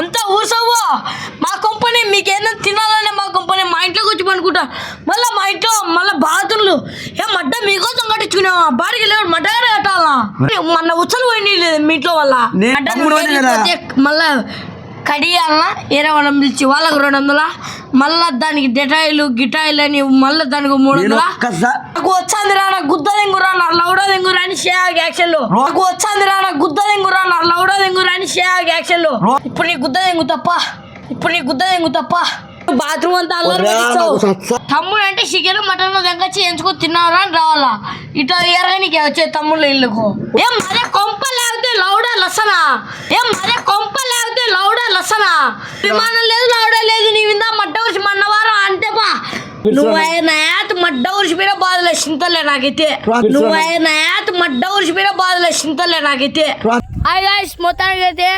అంతా ఊసవ్వు? మా కంపెనీ మీకేదైనా తినాలనే మా కంపెనీ మా ఇంట్లోకి వచ్చి పనుకుంటా మళ్ళీ మా ఇంట్లో మళ్ళీ బాతులు ఏ మడ్డ మీకోసం కట్టించుకున్నావా? బాడికి లేవు మడ్డగానే కట్టాలా? మొన్న ఉచ్చలు పోయి లేదు మీ ఇంట్లో వల్ల మడ్డ మళ్ళా కడియాలన? ఏరే వాళ్ళని పిలిచి వాళ్ళకి రెండు వందల? మళ్ళా దానికి డెటాయిలు గిటాయిలు అని మళ్ళీ దానికి మూడు వందల? నాకు వచ్చాంది రా నా గుద్ద దెంగురా నా లౌడ దెంగురా అని షేయాగ్ యాక్షన్లో రో- నాకు వచ్చాంది రా నా గుద్ద దెంగురా నా లౌడ దెంగురా అని షేయాగ్ యాక్షన్లో రో- ఇప్పుడు నీ గుద్ద దెంగు తప్ప ఇప్పుడు నీ గుద్ద దెంగు తప్ప. బాత్రూమ్ అంతా అల్లరి. నాకు తమ్ముడు అంటే చికెన్ మటన్ దెంగచ్చి ఎంచుకొని తిన్నారా అని రావాలా? ఇట్లా ఎరగనికి వచ్చే తమ్ముళ్ళ ఇల్లుకు. ఏం మరే కొంప లేకపోతే లౌడా లసనా? ఏం మరే కొంప లేకపోతే లౌడా లసనా? విమానం లేదు లౌడా లేదు నీ విందా మడ్డ ఉరిచి మన్నవారం అంటే బా. నువ్వైనా మడ్డ ఉరిచిపోయిన బాధలే చింతలే నాకైతే. పిలుచురా. నువ్వైనా మడ్డ ఉరిచిపోయిన బాధలే చింతలే నాకైతే. హాయ్ గాయ్స్ మొత్తానికి అయితే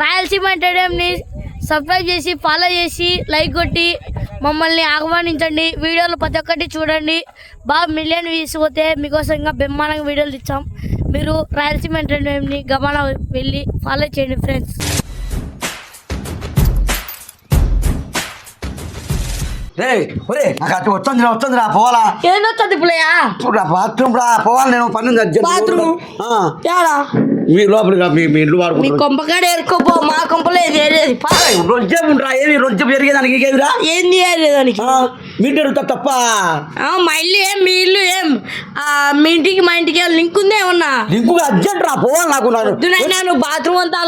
రాయలసీమ ఎంటర్టైన్మెంట్ని సబ్స్క్రైబ్ చేసి ఫాలో చేసి లైక్ కొట్టి మమ్మల్ని ఆహ్వానించండి. వీడియోలు ప్రతి ఒక్కటి చూడండి. బాగా మిలియన్ వ్యూస్ పోతే మీకోసం ఇంకా బ్రహ్మాండంగా వీడియోలు ఇచ్చాం మీరు రాయలసీమ ఎంటర్టైన్మెంట్ని గమన వెళ్ళి ఫాలో చేయండి ఫ్రెండ్స్ రే ఒరే నాకు అటు వచ్చింది రా వచ్చింది రా పోవాలా ఏదో చదువులయా చూడరా బాత్రూమ్ రా పోవాలి నేను? పని ఉంది అర్జెంట్. బాత్రూమ్? మీ లోపలికి రా, మీ మీ ఇల్లు మీ వాడుకుంటారు కొంపకాడ ఏరుకోపో మా కొంపలో ఏది ఏరేది. రొజ్జం ఉండరా ఏమి రొజ్జం పెరిగేదానికి ఇంకేదిరా ఏంది ఏరేదానికి? అడుగుతా తప్ప. ఆ, మా ఇల్లు ఏం మీ ఇల్లు ఏం? మీ ఇంటికి మా ఇంటికి లింక్ ఉందా ఏమన్నా? ఇంకొక అర్జెంట్ రా పోవాలి నాకు నువ్వు బాత్రూమ్ అంతా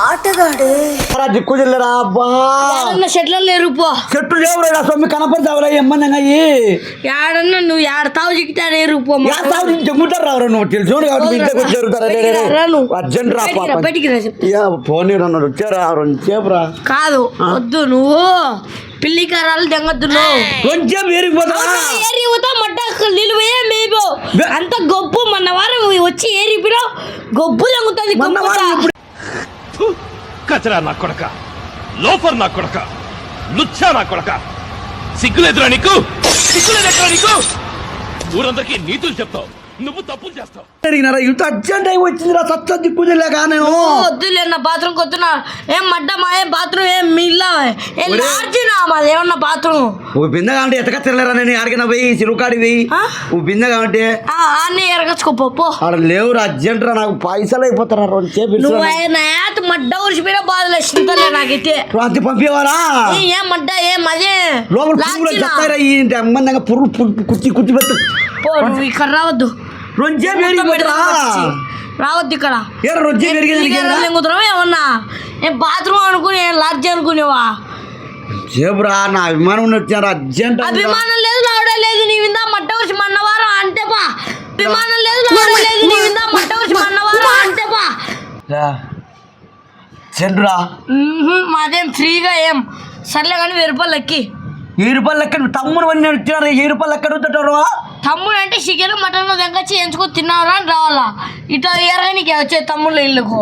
ఆటగాడు. దిక్కు చెల్లరా అబ్బా. షెడ్లలో లేరు పో. చెట్టు లేవు రా సొమ్మి కనపడతావురా ఎమ్మన్నా అయ్యి. ఏడన్నా నువ్వు ఏడతావు చిక్కితే రేరు పో మా చెమ్ముంటారు రావు నువ్వు తెలుసు కాబట్టి మీ ఇంట్లోకి వచ్చి జరుగుతారా రే, రే, రే. బయటికి రా నువ్వు. అర్జెంట్ రా బయటికి రా, పోనీ రన్న వచ్చారా కాదు వద్దు నువ్వు. పిల్లి కారాలు తెంగొద్దు నువ్వు కొంచెం ఏరిపోతా ఏరి పోతా మడ్డ నిలువే మేబో. అంత గొప్పు మొన్న వారం వచ్చి ఏరిపినావు గొప్పు ఫు! కచరా నా కొడక లోఫర్ నా కొడక లుచ్చా నా కొడక. సిగ్గులేదురా నీకు? సిగ్గులేదురా నీకు? ఊరందరికీ నీతులు చెప్తావు. నువ్వు తప్పులు చేస్తావు. అడిగినారా ఇంత అర్జెంట్ అయి వచ్చిందిరా సత్త దిక్కు చెల్లాక నేను. వద్దులే నా బాత్రూమ్ కొత్తున్నా. ఏం మడ్డ మా ఏం బాత్రూమ్ ఏం మిల్లా? ఏం. లాడ్జినా మాది ఏమన్నా బాత్రూమ్? ఓ బిందగా అంటే ఎతక తిరలేరా నేను? ఆడికిన పోయి ఆ? ఓ బిందగా అంటే అన్నీ ఎరగచ్చుకో పో ఆడ లేవురా అర్జెంట్ రా నాకు పైసలు అయిపోతారా రెండు సేపు నువ్వు ఏత మడ్డ ఉరిచిపోయిన బాధలు చింతలే నాకైతే. రాత్రి పంపేవారా? ఏ, ఏం మడ్డ ఏం అదే లోపల పురుగులు? చెత్తారా ఈ అమ్మందంగా పురుగు కుర్చీ కుర్చీ పెట్టు. పో నువ్వు ఇక్కడ రావద్దు. పెట్టుకొని వచ్చి. రావద్దు ఇక్కడ. ఎరిగేది నీకేంరా? లెంగుతున్నావా ఏమన్నా? నేను బాత్రూమ్ అనుకుని లాడ్జి అనుకునేవా? సేపురా నా అభిమానం వచ్చారా అర్జెంట్. అభిమానం లేదు లావడే లేదు నీ విందా మట్ట వచ్చి మన్నవారం? అంటే పా. అభిమానం లేదు లావడే లేదు నీ విందా మట్ట వచ్చి మన్నవారం? అంటే పా. రా. చెండురా మాదేం ఫ్రీగా ఏం. సర్లే కానీ వెయ్యి రూపాయలు ఎక్కి ఏ రూపాయలు లెక్క తమ్ముడు అని నేను ఇచ్చినారు ఏ రూపాయలు లెక్క అడుగుతాడు తమ్ముడు అంటే చికెన్ మటన్ దెంగచ్చి ఎంచుకొని తిన్నారా అని రావాలా? ఇట్లా ఎరగనికి వచ్చే తమ్ముళ్ళ ఇల్లుకు.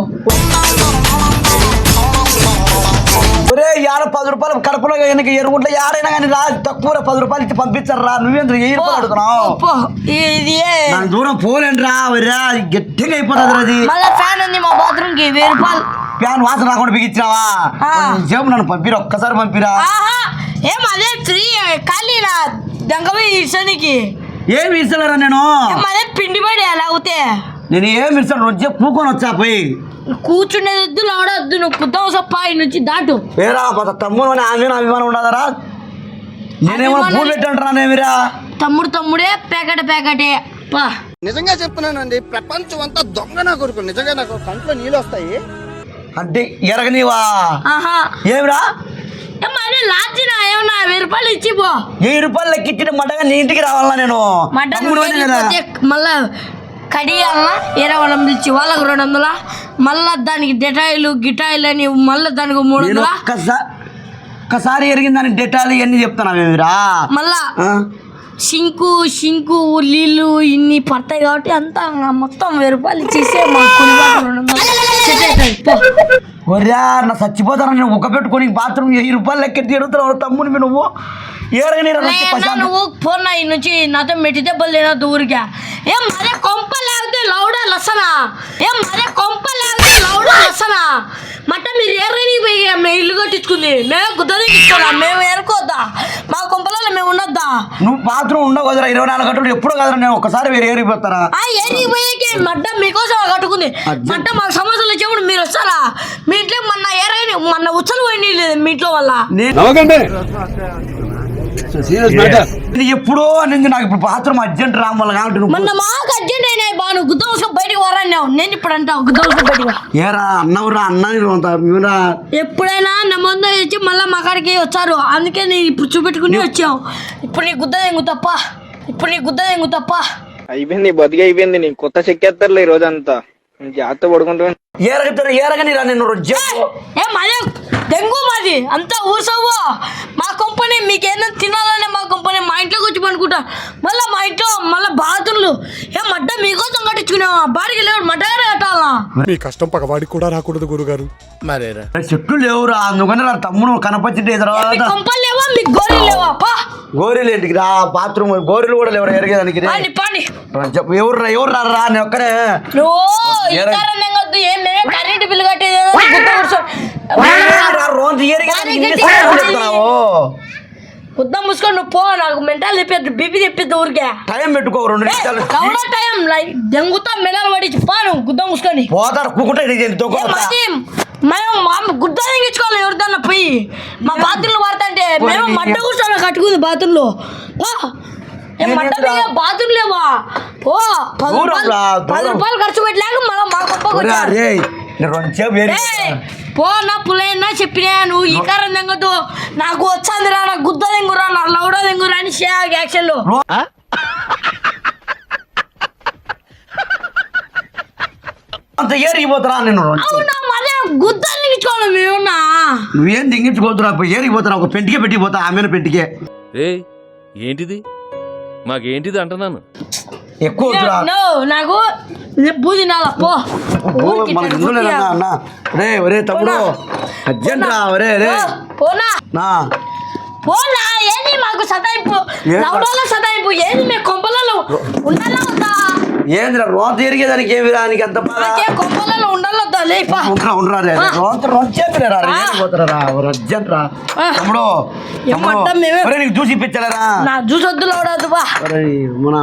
ఒరే యాడ పది రూపాయలు కడపలో వెనక ఎరుగుంట్లో యాడైనా కానీ రా తక్కువ పది రూపాయలు ఇచ్చి పంపించారు రా నువ్వేంద్ర ఏ రూపాయలు అడుగుతున్నావు? నాకు దూరం పోలేండి రా గట్టిగా అయిపోతుంది అది. మళ్ళా ఫ్యాన్ ఉంది మా బాత్రూమ్కి వెయ్యి రూపాయలు. ఫ్యాన్ వాసన రాకుండా బిగించినావా. సేపు నన్ను పంపిరా ఒక్కసారి పంపిరా. ఏం అదే ఫ్రీ ఖాళీనా? దెంగపోయి ఇసనికి ఏమి ఇస్తలేరా నేను? ఏం అదే పిండి పడి అలా అవుతే? నేను ఏమి ఇస్తాను రోజు పూకొని వచ్చా పోయి. కూర్చునేది వద్దు లాడొద్దు నువ్వు కుద్దం సప్పాయి నుంచి దాటు. ఏరా పద తమ్ముడు అని ఆమె అభిమానం ఉండదరా? నేనేమో పూలు పెట్టంటారా తమ్ముడు తమ్ముడే పేకట పేకటే. పా. నిజంగా చెప్తున్నానండి ప్రపంచం అంతా దొంగ నా కొడుకు నిజంగా నాకు కంట్లో నీళ్ళు వస్తాయి. అంటే ఎరగనివా? ఆహా. ఏమిరా? ఏం అదే లాడ్జినా ఏమన్నా వెయ్యి రూపాయలు ఇచ్చి పో. వెయ్యి రూపాయలు లెక్కించిన మటగా నీ ఇంటికి రావాలా నేను? మళ్ళా కడియాలన ఏరే వాళ్ళని పిలిచి వాళ్ళకి రెండు వందల మళ్ళా దానికి డెటాయిలు గిటాయిలు అని మళ్ళీ దానికి మూడు వందల. ఒక్కసారి ఒక్కసారి ఎరిగిందని డెటాలు ఇవన్నీ చెప్తాను ఏమిరా మళ్ళా షింకు షింకు నీళ్ళు ఇన్ని పడతాయి కాబట్టి అంతా మొత్తం వెయ్యి రూపాయలు ఇచ్చేసే మా కులిబాటు రెండు వందలు సెట్ అవుతుంది. పో. ఒరే నా చచ్చిపోతాను నేను ఒక పెట్టుకొని బాత్రూమ్ వెయ్యి రూపాయలు లెక్కెట్టి ఎరుగుతున్నావు తమ్ముడు మీ నువ్వు. ఏరగని లేనా నువ్వు ఫోన్ ఈ నుంచి నాతో మెట్టి దెబ్బలు తినద్దు ఊరికే. ఏం మరే కొంప లేకపోతే లౌడా లసనా? ఏం మరే కొంప లేకపోతే లౌడా లసనా? మట్ట మీరు మేము ఇల్లు కట్టించుకుంది. మేము గుద్ద దిగించుకోదా మేము ఎరుకోద్దా మా మేము ఉండొద్దా? నువ్వు బాత్రూమ్ ఉండవు కదరా ఇరవై నాలుగు గంటలు ఎప్పుడు కదరా నేను ఒకసారి వేరే ఏరిపోతారా ఆ ఏరికి పోయేకి మడ్డ మీకోసం కట్టుకుంది. మడ్డ మాకు సమస్యలు వచ్చేప్పుడు మీరు వస్తారా? మీ ఇంట్లో మొన్న ఏరైన మొన్న ఉచ్చలు పోయి లేదు మీ ఇంట్లో వల్ల ఎప్పుడో అనేది నాకు ఇప్పుడు బాత్రూమ్ అర్జెంట్ రావాలి కాబట్టి నువ్వు మొన్న మాకు అర్జెంట్ అయినాయి బా నువ్వు గుద్ద ఉసుకు బయటికి వరన్నావు నేను ఇప్పుడు అంటావు గుద్ద ఉసుకు బయటికి. ఏరా అన్నవురా అన్న మీరా ఎప్పుడైనా నా ముందు వచ్చి మళ్ళీ మా కాడికి వచ్చారు. అందుకే నేను ఇప్పుడు చూపెట్టుకుని వచ్చావు. ఇప్పుడు నీ గుద్ద ఎంగు తప్ప. ఇప్పుడు నీ గుద్ద ఎంగు తప్ప. అయిపోయింది బతికి అయిపోయింది నీ కొత్త చెక్కేస్తారులే ఈ రోజంతా. నేను జాగ్రత్త పడుకుంటా ఏరగతారు ఏరగని రా నేను రొజ్జు ఏ మాదే డెంగు మాది. అంతా ఊసవ్వు మా కంపెనీ మీకేదైనా తినాలనే మా కంపెనీ మా ఇంట్లోకి వచ్చి పనుకుంటా మళ్ళీ మా ఇంట్లో మళ్ళీ బాతులు ఏ మడ్డ మీకోసం కట్టించుకున్నావా? బాడికి లేవు మడ్డగానే కట్టాలా? మీ కష్టం పగవాడికి కూడా రాకూడదు గురుగారు. మరేరా? చెట్లు లేవురా అందుకని నా తమ్ముడు కనపచ్చింటే తర్వాత. కొంపలు లేవా? మీ గోళీలు లేవా? పా. గోరీలు ఏంటికి రా బాత్రూమ్ గోరీలు కూడా లేవురా ఎరిగేదానికి. రే. పాండి. పాండి చెప్పు ఎవరు రా ఎవరు రా రా నేను ఒక్కనే నువ్వు వద్దు ఏం మేమే కరెంట్ బిల్లు కట్టేది కూర్చో రా, రోజు ఏరిగేదానికి కానీ ఇన్ని గట్టిగా సార్లు ఉంది. చెప్తున్నావు గుద్ద మూసుకొని నువ్వు పో నాకు మెంటల్ తెప్పేది బీపీ తెప్పేది ఊరికే. టైం పెట్టుకో రెండు నిమిషాలు. కవడ టైం లైక్ దెంగుతా మెడలు పడి పాను గుద్ద మూసుకొని. పోతారు కూకుంటే మేము మా గుద్ద తెంగించుకోవాలి ఎవరిదన్నా పోయి. మా బాత్రూంలో వాడతాంటే మేము మడ్డ కూర్చొని కట్టుకుంది బాత్రూంలో. పో. బాత్రూమ్ లేవా పో. పది రూపాయలు ఖర్చు పెట్టలేక మళ్ళీ మా గొప్పకు పో నా పులైనా చెప్పినా నువ్వు ఈ కారం తెంగదు నాకు వచ్చాందిరా నాకు గుద్ద తెంగురా నా లౌడా తెంగురా అని షే యాక్షన్లో అంత ఏరిగిపోతారా నేను. అవునా మళ్ళీ గుద్ద తెంగించుకోవాలి మేమున్నా నువ్వేం దింగించుకోవద్దురా ఏరిగిపోతారా ఒక పెంటికే పెట్టిపోతా ఆమెను పెంటికే. ఏ ఏంటిది? మాకేంటిది అంటున్నాను? ఎక్కువ నో నాకు బూది నాల పో. అన్న రే ఒరే తమ్ముడు. అర్జెంట్ రా ఒరే రే పో, పోనా? నా. పోనా? ఏంది మాకు సతాయింపు? ఏం లౌడాలో సతాయింపు? ఏంది మీ కొంపలలో ఉండాలా వద్దా? ఏంద్రా రోత ఎరిగేదానికి ఏమి రా? నీకు ఎంత కొంపలలో ఉండాలా వద్దా? లేపా ఉండరా ఉండరా రే రోత రోత చెప్పిరా రా ఏరిగిపోతారా రా? ఒరే అర్జెంట్ రా. తమ్ముడు ఏం తమ్ముడు. అడ్డం మేమే- నీకు చూసి ఇప్పించాలరా నా జ్యూస్ వద్దు లౌడద్దు బా ఒరే మన